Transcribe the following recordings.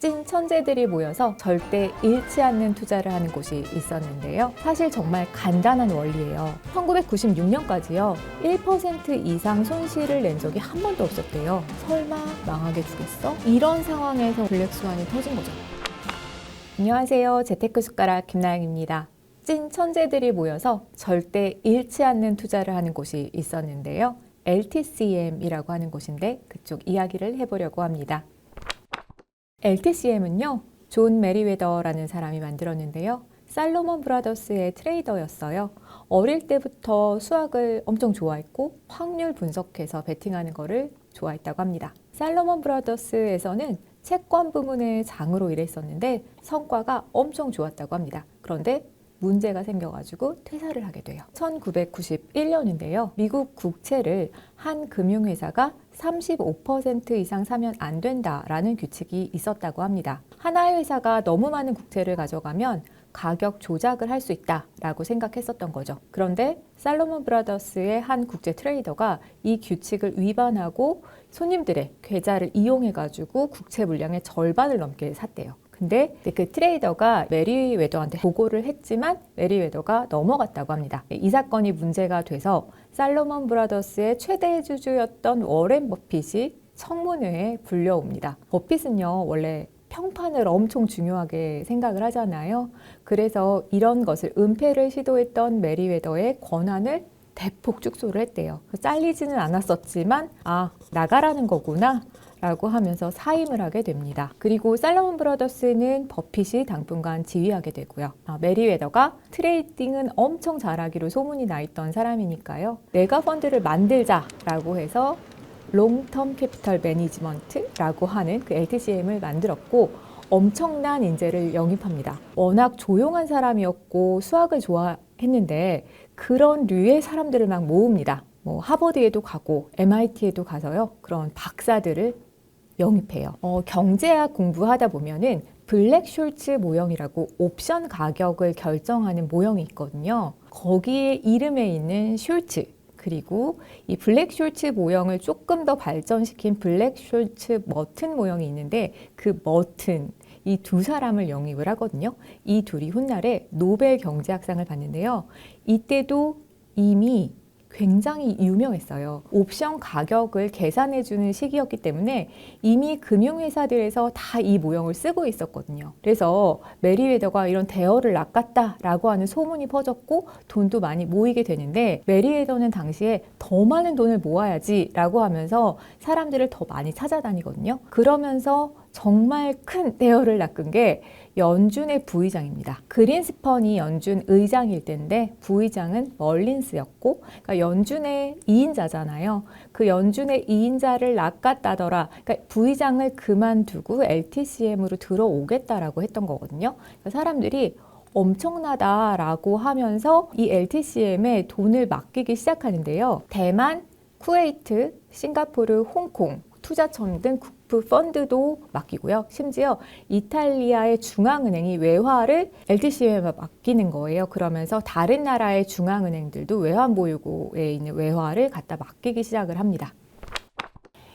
찐 천재들이 모여서 절대 잃지 않는 투자를 하는 곳이 있었는데요. 사실 정말 간단한 원리예요. 1996년까지요. 1% 이상 손실을 낸 적이 한 번도 없었대요. 설마 망하게 주겠어? 이런 상황에서 블랙스완이 터진 거죠. 안녕하세요. 재테크 숟가락 김나영입니다. 찐 천재들이 모여서 절대 잃지 않는 투자를 하는 곳이 있었는데요. LTCM이라고 하는 곳인데 그쪽 이야기를 해보려고 합니다. LTCM은요, 존 메리웨더라는 사람이 만들었는데요. 살로몬 브라더스의 트레이더였어요. 어릴 때부터 수학을 엄청 좋아했고 확률 분석해서 베팅하는 거를 좋아했다고 합니다. 살로몬 브라더스에서는 채권 부문의 장으로 일했었는데 성과가 엄청 좋았다고 합니다. 그런데 문제가 생겨가지고 퇴사를 하게 돼요. 1991년인데요. 미국 국채를 한 금융회사가 35% 이상 사면 안 된다라는 규칙이 있었다고 합니다. 하나의 회사가 너무 많은 국채를 가져가면 가격 조작을 할 수 있다라고 생각했었던 거죠. 그런데 살로몬 브라더스의 한 국제 트레이더가 이 규칙을 위반하고 손님들의 계좌를 이용해 가지고 국채 물량의 절반을 넘게 샀대요. 근데 그 트레이더가 메리 웨더한테 보고를 했지만 메리 웨더가 넘어갔다고 합니다. 이 사건이 문제가 돼서 살로몬 브라더스의 최대 주주였던 워렌 버핏이 청문회에 불려옵니다. 버핏은요, 원래 평판을 엄청 중요하게 생각을 하잖아요. 그래서 이런 것을 은폐를 시도했던 메리 웨더의 권한을 대폭 축소를 했대요. 잘리지는 않았었지만, 아, 나가라는 거구나. 라고 하면서 사임을 하게 됩니다. 그리고 살로몬 브라더스는 버핏이 당분간 지휘하게 되고요. 아, 메리웨더가 트레이딩은 엄청 잘하기로 소문이 나 있던 사람이니까요. 메가 펀드를 만들자라고 해서 롱텀 캐피털 매니지먼트라고 하는 그 LTCM을 만들었고 엄청난 인재를 영입합니다. 워낙 조용한 사람이었고 수학을 좋아했는데 그런 류의 사람들을 막 모읍니다. 뭐 하버드에도 가고 MIT에도 가서요. 그런 박사들을 영입해요. 어, 경제학 공부하다 보면은 블랙 숄츠 모형이라고 옵션 가격을 결정하는 모형이 있거든요. 거기에 이름에 있는 숄츠 그리고 이 블랙 숄츠 모형을 조금 더 발전시킨 블랙 숄츠 머튼 모형이 있는데 그 머튼 이 두 사람을 영입을 하거든요. 이 둘이 훗날에 노벨 경제학상을 받는데요. 이때도 이미 굉장히 유명했어요. 옵션 가격을 계산해주는 시기였기 때문에 이미 금융회사들에서 다 이 모형을 쓰고 있었거든요. 그래서 메리웨더가 이런 대어를 낚았다라고 하는 소문이 퍼졌고 돈도 많이 모이게 되는데 메리웨더는 당시에 더 많은 돈을 모아야지라고 하면서 사람들을 더 많이 찾아다니거든요. 그러면서 정말 큰 대어를 낚은 게 연준의 부의장입니다. 그린스펀이 연준 의장일 때인데 부의장은 멀린스였고 그러니까 연준의 2인자잖아요. 그 연준의 2인자를 낚았다더라. 그러니까 부의장을 그만두고 LTCM으로 들어오겠다라고 했던 거거든요. 그러니까 사람들이 엄청나다라고 하면서 이 LTCM에 돈을 맡기기 시작하는데요. 대만, 쿠웨이트, 싱가포르, 홍콩 투자청 등 국부 펀드도 맡기고요. 심지어 이탈리아의 중앙은행이 외화를 LTCM에 맡기는 거예요. 그러면서 다른 나라의 중앙은행들도 외환 보유고에 있는 외화를 갖다 맡기기 시작을 합니다.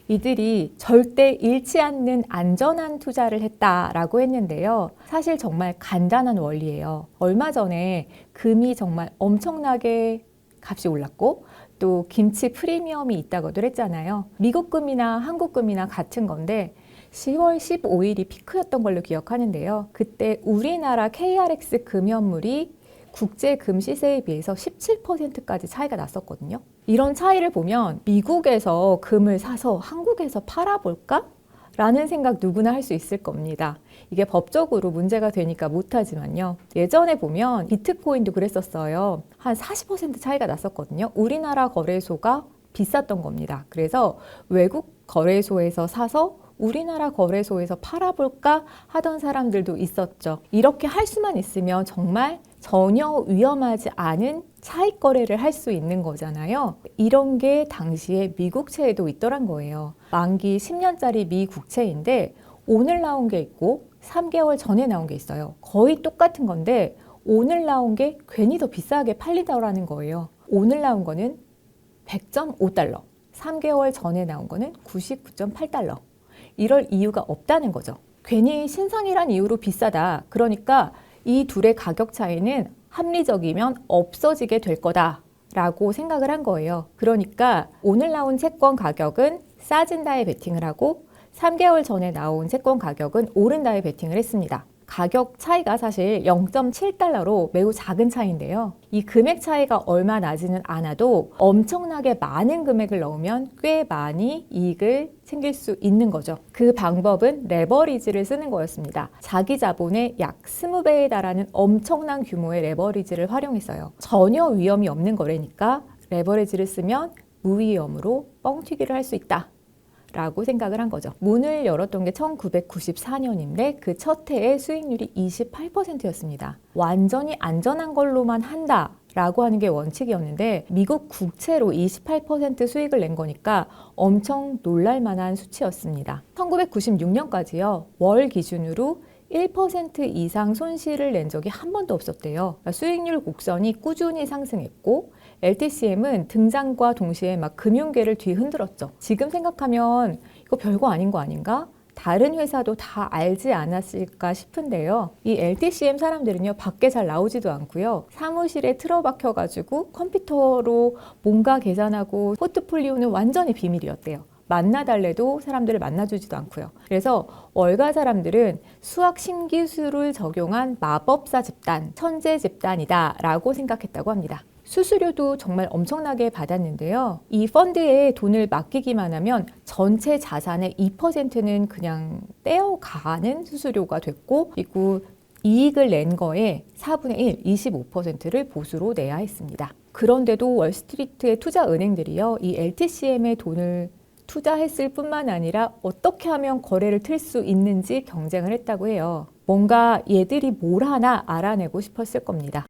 이들이 절대 잃지 않는 안전한 투자를 했다라고 했는데요. 사실 정말 간단한 원리예요. 얼마 전에 금이 정말 엄청나게 값이 올랐고 또 김치 프리미엄이 있다고들 했잖아요. 미국 금이나 한국 금이나 같은 건데 10월 15일이 피크였던 걸로 기억하는데요. 그때 우리나라 KRX 금연물이 국제 금 시세에 비해서 17%까지 차이가 났었거든요. 이런 차이를 보면 미국에서 금을 사서 한국에서 팔아볼까? 라는 생각 누구나 할 수 있을 겁니다. 이게 법적으로 문제가 되니까 못하지만요. 예전에 보면 비트코인도 그랬었어요. 한 40% 차이가 났었거든요. 우리나라 거래소가 비쌌던 겁니다. 그래서 외국 거래소에서 사서 우리나라 거래소에서 팔아볼까 하던 사람들도 있었죠. 이렇게 할 수만 있으면 정말 전혀 위험하지 않은 차익 거래를 할 수 있는 거잖아요. 이런 게 당시에 미 국채에도 있더란 거예요. 만기 10년짜리 미 국채인데 오늘 나온 게 있고 3개월 전에 나온 게 있어요. 거의 똑같은 건데 오늘 나온 게 괜히 더 비싸게 팔리더라는 거예요. 오늘 나온 거는 100.5달러, 3개월 전에 나온 거는 99.8달러. 이럴 이유가 없다는 거죠. 괜히 신상이란 이유로 비싸다. 그러니까 이 둘의 가격 차이는 합리적이면 없어지게 될 거다. 라고 생각을 한 거예요. 그러니까 오늘 나온 채권 가격은 싸진다에 베팅을 하고 3개월 전에 나온 채권 가격은 오른다에 베팅을 했습니다. 가격 차이가 사실 0.7달러로 매우 작은 차이인데요. 이 금액 차이가 얼마 나지는 않아도 엄청나게 많은 금액을 넣으면 꽤 많이 이익을 챙길 수 있는 거죠. 그 방법은 레버리지를 쓰는 거였습니다. 자기 자본의 약 20배에 달하는 엄청난 규모의 레버리지를 활용했어요. 전혀 위험이 없는 거래니까 레버리지를 쓰면 무위험으로 뻥튀기를 할 수 있다. 라고 생각을 한 거죠. 문을 열었던 게 1994년인데 그 첫 해에 수익률이 28%였습니다. 완전히 안전한 걸로만 한다. 라고 하는 게 원칙이었는데 미국 국채로 28% 수익을 낸 거니까 엄청 놀랄 만한 수치였습니다. 1996년까지요. 월 기준으로 1% 이상 손실을 낸 적이 한 번도 없었대요. 그러니까 수익률 곡선이 꾸준히 상승했고 LTCM은 등장과 동시에 막 금융계를 뒤흔들었죠. 지금 생각하면 이거 별거 아닌 거 아닌가? 다른 회사도 다 알지 않았을까 싶은데요. 이 LTCM 사람들은요, 밖에 잘 나오지도 않고요. 사무실에 틀어박혀가지고 컴퓨터로 뭔가 계산하고 포트폴리오는 완전히 비밀이었대요. 만나달래도 사람들을 만나주지도 않고요. 그래서 월가 사람들은 수학 신기술을 적용한 마법사 집단, 천재 집단이다 라고 생각했다고 합니다. 수수료도 정말 엄청나게 받았는데요. 이 펀드에 돈을 맡기기만 하면 전체 자산의 2%는 그냥 떼어가는 수수료가 됐고, 그리고 이익을 낸 거에 4분의 1, 25%를 보수로 내야 했습니다. 그런데도 월스트리트의 투자 은행들이요, 이 LTCM에 돈을 투자했을 뿐만 아니라 어떻게 하면 거래를 틀 수 있는지 경쟁을 했다고 해요. 뭔가 얘들이 뭘 하나 알아내고 싶었을 겁니다.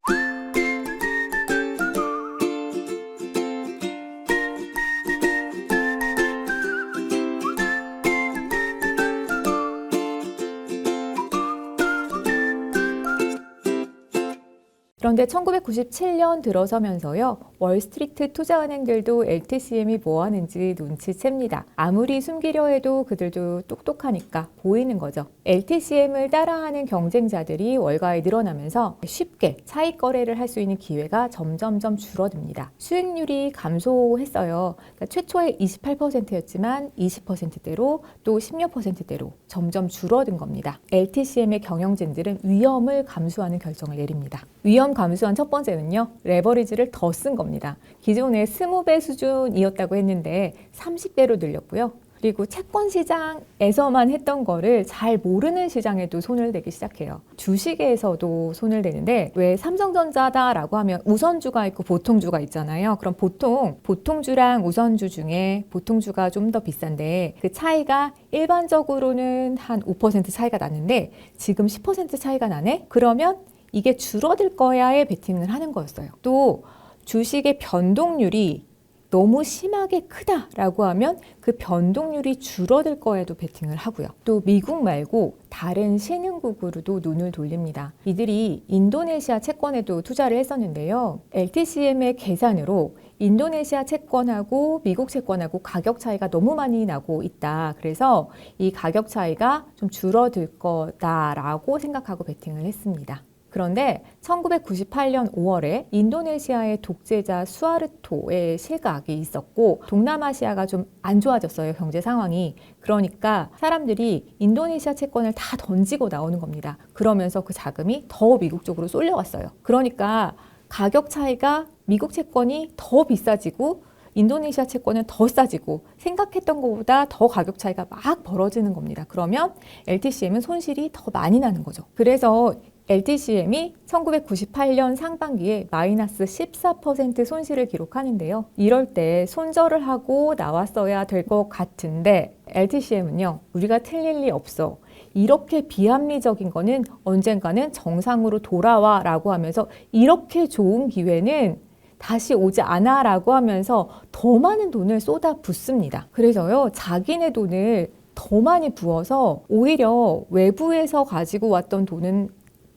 그런데 1997년 들어서면서요, 월스트리트 투자은행들도 LTCM이 뭐 하는지 눈치챕니다. 아무리 숨기려 해도 그들도 똑똑하니까 보이는 거죠. LTCM을 따라하는 경쟁자들이 월가에 늘어나면서 쉽게 차익 거래를 할 수 있는 기회가 점점점 줄어듭니다. 수익률이 감소했어요. 그러니까 최초에 28%였지만 20%대로 또 10몇 %대로 점점 줄어든 겁니다. LTCM의 경영진들은 위험을 감수하는 결정을 내립니다. 위험 감수한 첫 번째는요, 레버리지를 더 쓴 겁니다. 기존에 20배 수준이었다고 했는데 30배로 늘렸고요. 그리고 채권 시장에서만 했던 거를 잘 모르는 시장에도 손을 대기 시작해요. 주식에서도 손을 대는데 왜 삼성전자다라고 하면 우선주가 있고 보통주가 있잖아요. 그럼 보통 보통주랑 우선주 중에 보통주가 좀 더 비싼데 그 차이가 일반적으로는 한 5% 차이가 나는데 지금 10% 차이가 나네? 그러면 이게 줄어들 거야에 베팅을 하는 거였어요. 또 주식의 변동률이 너무 심하게 크다라고 하면 그 변동률이 줄어들 거에도 베팅을 하고요. 또 미국 말고 다른 신흥국으로도 눈을 돌립니다. 이들이 인도네시아 채권에도 투자를 했었는데요. LTCM의 계산으로 인도네시아 채권하고 미국 채권하고 가격 차이가 너무 많이 나고 있다. 그래서 이 가격 차이가 좀 줄어들 거다라고 생각하고 베팅을 했습니다. 그런데 1998년 5월에 인도네시아의 독재자 수아르토의 실각이 있었고 동남아시아가 좀 안 좋아졌어요 경제 상황이 그러니까 사람들이 인도네시아 채권을 다 던지고 나오는 겁니다 그러면서 그 자금이 더 미국 쪽으로 쏠려왔어요 그러니까 가격 차이가 미국 채권이 더 비싸지고 인도네시아 채권은 더 싸지고 생각했던 것보다 더 가격 차이가 막 벌어지는 겁니다. 그러면 LTCM은 손실이 더 많이 나는 거죠. 그래서 LTCM이 1998년 상반기에 마이너스 14% 손실을 기록하는데요. 이럴 때 손절을 하고 나왔어야 될 것 같은데 LTCM은요, 우리가 틀릴 리 없어. 이렇게 비합리적인 거는 언젠가는 정상으로 돌아와 라고 하면서 이렇게 좋은 기회는 다시 오지 않아 라고 하면서 더 많은 돈을 쏟아 붓습니다. 그래서요, 자기네 돈을 더 많이 부어서 오히려 외부에서 가지고 왔던 돈은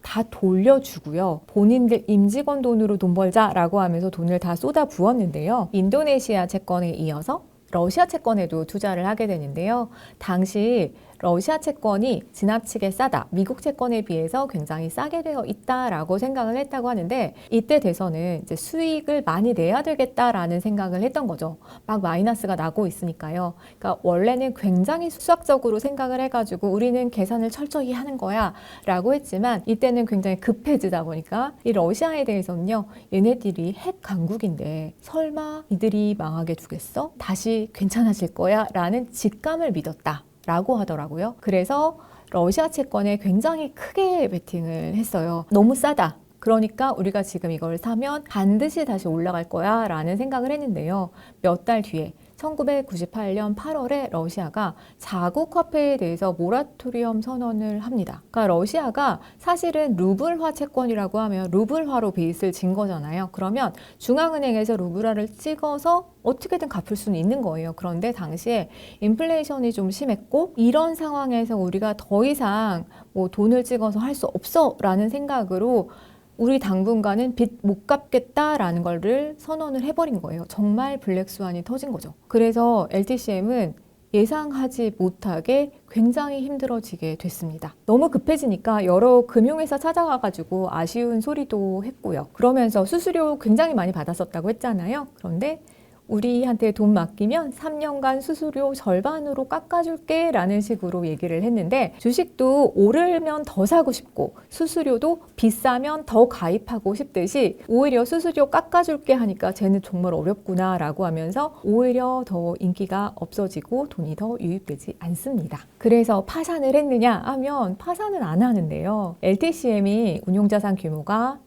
다 돌려주고요. 본인들 임직원 돈으로 돈 벌자라고 하면서 돈을 다 쏟아 부었는데요. 인도네시아 채권에 이어서 러시아 채권에도 투자를 하게 되는데요. 당시 러시아 채권이 지나치게 싸다. 미국 채권에 비해서 굉장히 싸게 되어 있다라고 생각을 했다고 하는데 이때 돼서는 이제 수익을 많이 내야 되겠다라는 생각을 했던 거죠. 막 마이너스가 나고 있으니까요. 그러니까 원래는 굉장히 수학적으로 생각을 해가지고 우리는 계산을 철저히 하는 거야 라고 했지만 이때는 굉장히 급해지다 보니까 이 러시아에 대해서는요. 얘네들이 핵 강국인데 설마 이들이 망하게 두겠어? 다시 괜찮아질 거야 라는 직감을 믿었다. 라고 하더라고요. 그래서 러시아 채권에 굉장히 크게 베팅을 했어요. 너무 싸다. 그러니까 우리가 지금 이걸 사면 반드시 다시 올라갈 거야 라는 생각을 했는데요. 몇 달 뒤에 1998년 8월에 러시아가 자국 화폐에 대해서 모라토리엄 선언을 합니다. 그러니까 러시아가 사실은 루블화 채권이라고 하면 루블화로 베이스를 진 거잖아요. 그러면 중앙은행에서 루블화를 찍어서 어떻게든 갚을 수는 있는 거예요. 그런데 당시에 인플레이션이 좀 심했고 이런 상황에서 우리가 더 이상 뭐 돈을 찍어서 할 수 없어라는 생각으로 우리 당분간은 빚 못 갚겠다라는 거를 선언을 해버린 거예요. 정말 블랙스완이 터진 거죠. 그래서 LTCM은 예상하지 못하게 굉장히 힘들어지게 됐습니다. 너무 급해지니까 여러 금융회사 찾아가가지고 아쉬운 소리도 했고요. 그러면서 수수료 굉장히 많이 받았었다고 했잖아요. 그런데 우리한테 돈 맡기면 3년간 수수료 절반으로 깎아줄게 라는 식으로 얘기를 했는데 주식도 오르면 더 사고 싶고 수수료도 비싸면 더 가입하고 싶듯이 오히려 수수료 깎아줄게 하니까 쟤는 정말 어렵구나 라고 하면서 오히려 더 인기가 없어지고 돈이 더 유입되지 않습니다. 그래서 파산을 했느냐 하면 파산은 안 하는데요. LTCM이 운용자산 규모가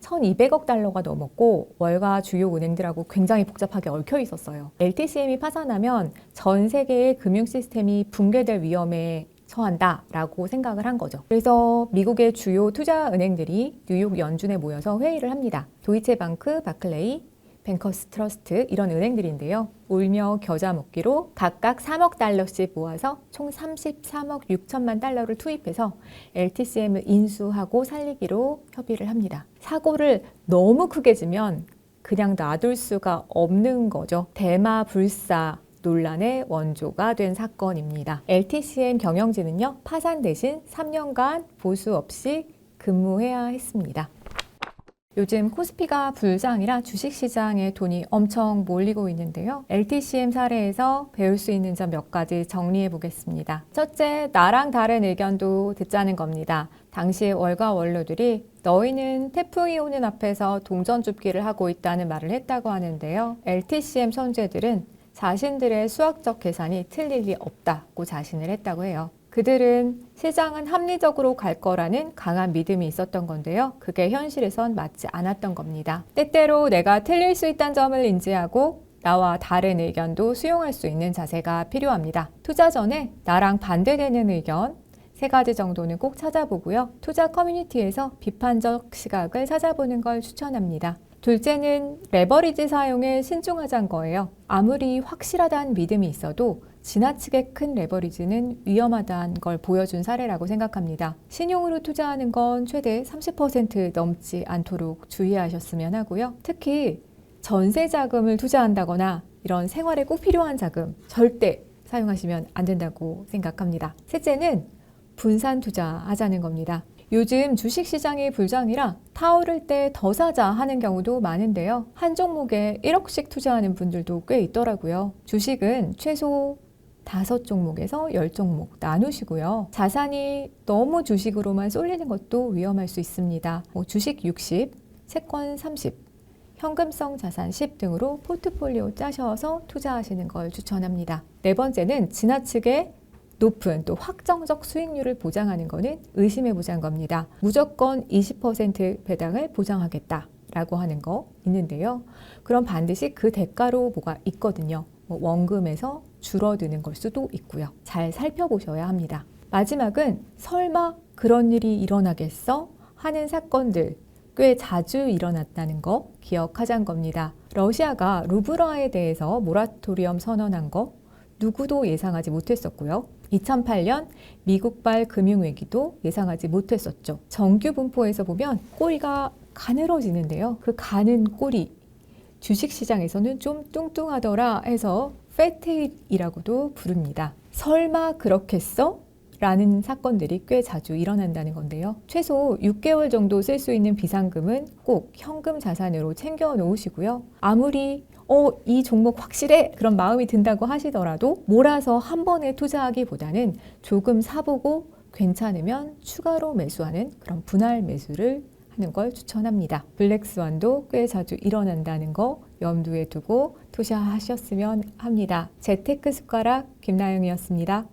1200억 달러가 넘었고 월가 주요 은행들하고 굉장히 복잡하게 얽혀 있었어요. LTCM이 파산하면 전 세계의 금융 시스템이 붕괴될 위험에 처한다라고 생각을 한 거죠. 그래서 미국의 주요 투자 은행들이 뉴욕 연준에 모여서 회의를 합니다. 도이체방크, 바클레이, 뱅커스 트러스트 이런 은행들인데요. 울며 겨자 먹기로 각각 3억 달러씩 모아서 총 33억 6천만 달러를 투입해서 LTCM을 인수하고 살리기로 협의를 합니다. 사고를 너무 크게 지면 그냥 놔둘 수가 없는 거죠. 대마 불사 논란의 원조가 된 사건입니다. LTCM 경영진은요, 파산 대신 3년간 보수 없이 근무해야 했습니다. 요즘 코스피가 불장이라 주식시장에 돈이 엄청 몰리고 있는데요. LTCM 사례에서 배울 수 있는 점 몇 가지 정리해 보겠습니다. 첫째, 나랑 다른 의견도 듣자는 겁니다. 당시 월가 원로들이 너희는 태풍이 오는 앞에서 동전 줍기를 하고 있다는 말을 했다고 하는데요. LTCM 선재들은 자신들의 수학적 계산이 틀릴 리 없다고 자신을 했다고 해요. 그들은 시장은 합리적으로 갈 거라는 강한 믿음이 있었던 건데요. 그게 현실에선 맞지 않았던 겁니다. 때때로 내가 틀릴 수 있다는 점을 인지하고 나와 다른 의견도 수용할 수 있는 자세가 필요합니다. 투자 전에 나랑 반대되는 의견 세 가지 정도는 꼭 찾아보고요. 투자 커뮤니티에서 비판적 시각을 찾아보는 걸 추천합니다. 둘째는 레버리지 사용에 신중하자는 거예요. 아무리 확실하다는 믿음이 있어도 지나치게 큰 레버리지는 위험하다는 걸 보여준 사례라고 생각합니다. 신용으로 투자하는 건 최대 30% 넘지 않도록 주의하셨으면 하고요. 특히 전세 자금을 투자한다거나 이런 생활에 꼭 필요한 자금 절대 사용하시면 안 된다고 생각합니다. 셋째는 분산 투자하자는 겁니다. 요즘 주식 시장이 불장이라 타오를 때 더 사자 하는 경우도 많은데요. 한 종목에 1억씩 투자하는 분들도 꽤 있더라고요. 주식은 최소 다섯 종목에서 열 종목 나누시고요. 자산이 너무 주식으로만 쏠리는 것도 위험할 수 있습니다. 뭐 주식 60, 채권 30, 현금성 자산 10 등으로 포트폴리오 짜셔서 투자하시는 걸 추천합니다. 네 번째는 지나치게 높은 또 확정적 수익률을 보장하는 것은 의심해 보자는 겁니다. 무조건 20% 배당을 보장하겠다 라고 하는 거 있는데요. 그럼 반드시 그 대가로 뭐가 있거든요. 뭐 원금에서 줄어드는 걸 수도 있고요. 잘 살펴보셔야 합니다. 마지막은 설마 그런 일이 일어나겠어? 하는 사건들 꽤 자주 일어났다는 거 기억하자는 겁니다. 러시아가 루브라에 대해서 모라토리엄 선언한 거 누구도 예상하지 못했었고요. 2008년 미국발 금융위기도 예상하지 못했었죠. 정규 분포에서 보면 꼬리가 가늘어지는데요. 그 가는 꼬리 주식시장에서는 좀 뚱뚱하더라 해서 패테일이라고도 부릅니다. 설마 그렇겠어? 라는 사건들이 꽤 자주 일어난다는 건데요. 최소 6개월 정도 쓸 수 있는 비상금은 꼭 현금 자산으로 챙겨 놓으시고요. 아무리 어, 이 종목 확실해! 그런 마음이 든다고 하시더라도 몰아서 한 번에 투자하기보다는 조금 사보고 괜찮으면 추가로 매수하는 그런 분할 매수를 하는 걸 추천합니다. 블랙스완도 꽤 자주 일어난다는 거 염두에 두고 투자하셨으면 합니다. 재테크 숟가락 김나영이었습니다.